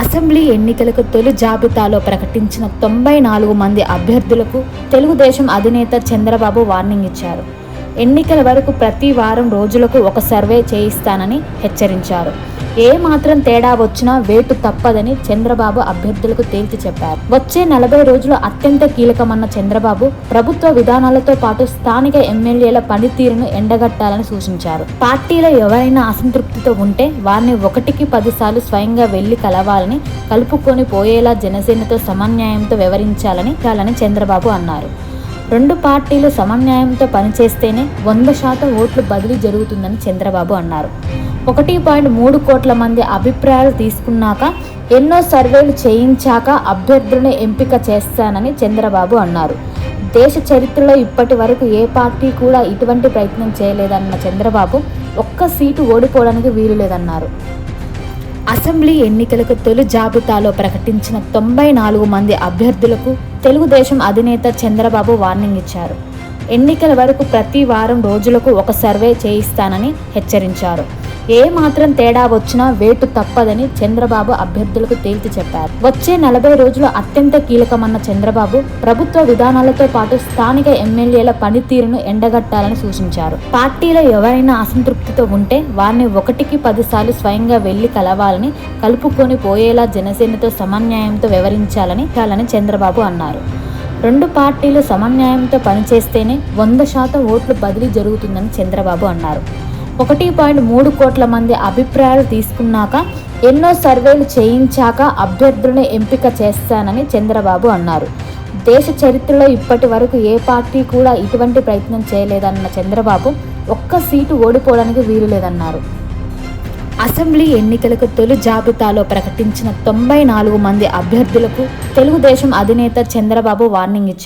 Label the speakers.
Speaker 1: Assembly ఎన్నికలకు తొలి జాబితాలో ప్రకటించిన తొంభై నాలుగు మంది అభ్యర్థులకు తెలుగుదేశం అధినేత చంద్రబాబు వార్నింగ్ ఇచ్చారు. ఎన్నికల వరకు ప్రతి వారం రోజులకు ఒక సర్వే చేయిస్తానని హెచ్చరించారు. ఏ మాత్రం తేడా వచ్చినా వేటు తప్పదని చంద్రబాబు అభ్యర్థులకు తేల్చి చెప్పారు. వచ్చే నలభై రోజులు అత్యంత కీలకమన్న చంద్రబాబు ప్రభుత్వ విధానాలతో పాటు స్థానిక ఎమ్మెల్యేల పనితీరును ఎండగట్టాలని సూచించారు. పార్టీలో ఎవరైనా అసంతృప్తితో ఉంటే వారిని ఒకటికి పదిసార్లు స్వయంగా వెళ్ళి కలవాలని కలుపుకొని పోయేలా జనసేనతో సమన్యాయంతో వ్యవహరించాలని చాలని చంద్రబాబు అన్నారు. రెండు పార్టీలు సమన్యాయంతో పనిచేస్తేనే వంద శాతం ఓట్లు బదిలీ జరుగుతుందని చంద్రబాబు అన్నారు. ఒకటి పాయింట్ మూడు కోట్ల మంది అభిప్రాయాలు తీసుకున్నాక ఎన్నో సర్వేలు చేయించాక అభ్యర్థులను ఎంపిక చేస్తానని చంద్రబాబు అన్నారు. దేశ చరిత్రలో ఇప్పటి వరకు ఏ పార్టీ కూడా ఇటువంటి ప్రయత్నం చేయలేదన్న చంద్రబాబు ఒక్క సీటు ఓడిపోవడానికి వీలు లేదన్నారు అసెంబ్లీ ఎన్నికలకు తొలి జాబితాలో ప్రకటించిన తొంభై నాలుగు మంది అభ్యర్థులకు తెలుగుదేశం అధినేత చంద్రబాబు వార్నింగ్ ఇచ్చారు. ఎన్నికల వరకు ప్రతి వారం రోజులకు ఒక సర్వే చేయిస్తానని హెచ్చరించారు. ఏ మాత్రం తేడా వచ్చినా వేటు తప్పదని చంద్రబాబు అభ్యర్థులకు తేల్చి చెప్పారు. వచ్చే నలభై రోజులు అత్యంత కీలకమన్న చంద్రబాబు ప్రభుత్వ విధానాలతో పాటు స్థానిక ఎమ్మెల్యేల పనితీరును ఎండగట్టాలని సూచించారు. పార్టీలో ఎవరైనా అసంతృప్తితో ఉంటే వారిని ఒకటికి పదిసార్లు స్వయంగా వెళ్ళి కలవాలని కలుపుకొని పోయేలా జనసేనతో సమన్యాయంతో వ్యవహరించాలని చాలని చంద్రబాబు అన్నారు. రెండు పార్టీలు సమన్యాయంతో పనిచేస్తేనే వంద శాతం ఓట్లు బదిలీ జరుగుతుందని చంద్రబాబు అన్నారు. ఒకటి పాయింట్ మూడు కోట్ల మంది అభిప్రాయాలు తీసుకున్నాక ఎన్నో సర్వేలు చేయించాక అభ్యర్థులను ఎంపిక చేస్తానని చంద్రబాబు అన్నారు. దేశ చరిత్రలో ఇప్పటి వరకు ఏ పార్టీ కూడా ఇటువంటి ప్రయత్నం చేయలేదన్న చంద్రబాబు ఒక్క సీటు ఓడిపోవడానికి వీలు లేదన్నారు అసెంబ్లీ ఎన్నికలకు తొలి జాబితాలో ప్రకటించిన తొంభై నాలుగు మంది అభ్యర్థులకు తెలుగుదేశం అధినేత చంద్రబాబు వార్నింగ్ ఇచ్చారు.